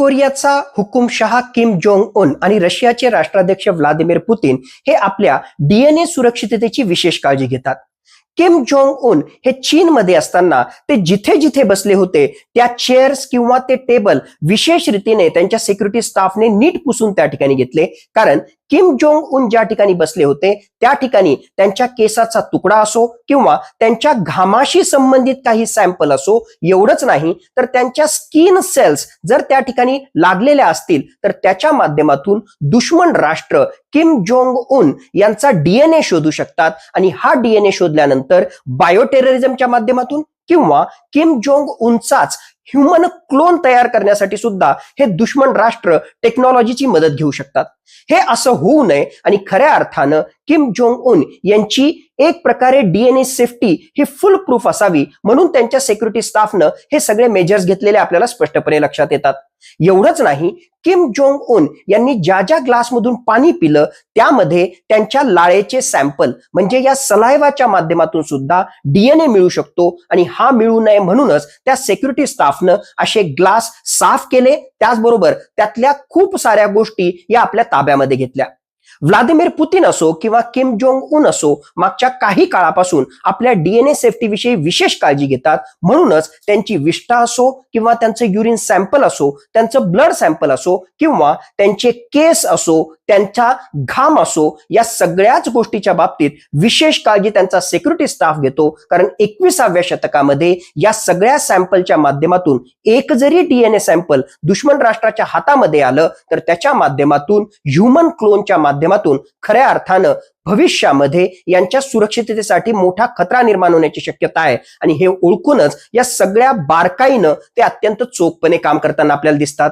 कोरियाचा हुकुमशहा Kim Jong Un आणि रशियाचे राष्ट्राध्यक्ष व्लादिमीर पुतीन हे आपल्या डीएनए सुरक्षिततेची विशेष काळजी घेतात. किम जोंग उन हे चीनमध्ये असताना ते जिथे जिथे बसले होते त्या चेअर्स किंवा ते टेबल विशेष रीतीने त्यांच्या सिक्युरिटी स्टाफने नीट पुसून त्या ठिकाणी घेतले. कारण किम जोंग उन ज्या ठिकाणी बसले होते त्या ठिकाणी त्यांच्या केसाचा तुकडा असो किंवा त्यांच्या घामाशी संबंधित काही सॅम्पल असो एवढंच नाही तर त्यांच्या स्किन सेल्स जर त्या ठिकाणी लागलेल्या असतील तर त्याच्या माध्यमातून दुश्मन राष्ट्र किम जोंग उन यांचा डीएनए शोधू शकतात. आणि हा डीएनए शोधल्यानंतर बायोटेररिझमच्या माध्यमातून किंवा किम जोंग उंचाच ह्युमन क्लोन तयार करण्यासाठी सुद्धा हे दुश्मन राष्ट्र टेक्नॉलॉजीची मदत घेऊ शकतात. हे असं होऊ नये आणि खऱ्या अर्थानं किम जोंग उन यांची एक प्रकारे डीएनए सेफ्टी ही फुल प्रूफ असावी म्हणून त्यांच्या सेक्युरिटी स्टाफनं हे सगळे मेजर्स घेतलेले आपल्याला स्पष्टपणे लक्षात येतात. एवढंच नाही किम जोंग उन यांनी ज्या ज्या ग्लासमधून पाणी पिलं त्यामध्ये त्यांच्या लाळेचे सॅम्पल म्हणजे या सलायवाच्या माध्यमातून सुद्धा डीएनए मिळू शकतो आणि हा मिळू नये म्हणूनच त्या सेक्युरिटी स्टाफनं असे ग्लास साफ केले. त्याचबरोबर त्यातल्या खूप साऱ्या गोष्टी या आपल्या ताब्यामध्ये घेतल्या. व्लादिमीर पुतीन असो किंवा किम जोंग उन असो मागच्या काही काळापासून आपल्या डीएनए सेफ्टी विषयी विशेष काळजी घेतात. म्हणूनच त्यांची विष्ठा असो किंवा त्यांचं युरिन सॅम्पल असो त्यांचं ब्लड सॅम्पल असो किंवा त्यांचे केस असो त्यांचा घाम असो या सगळ्याच गोष्टीच्या बाबतीत विशेष काळजी त्यांचा सिक्युरिटी स्टाफ घेतो. कारण एकविसाव्या शतकामध्ये या सगळ्या सॅम्पलच्या माध्यमातून एक जरी डीएनए सॅम्पल दुश्मन राष्ट्राच्या हातामध्ये आलं तर त्याच्या माध्यमातून ह्युमन क्लोनच्या माध्यमातून खऱ्या अर्थानं भविष्यामध्ये यांच्या सुरक्षिततेसाठी मोठा खतरा निर्माण होण्याची शक्यता आहे. आणि हे ओळखूनच या सगळ्या बारकाईनं ते अत्यंत चोखपणे काम करताना आपल्याला दिसतात.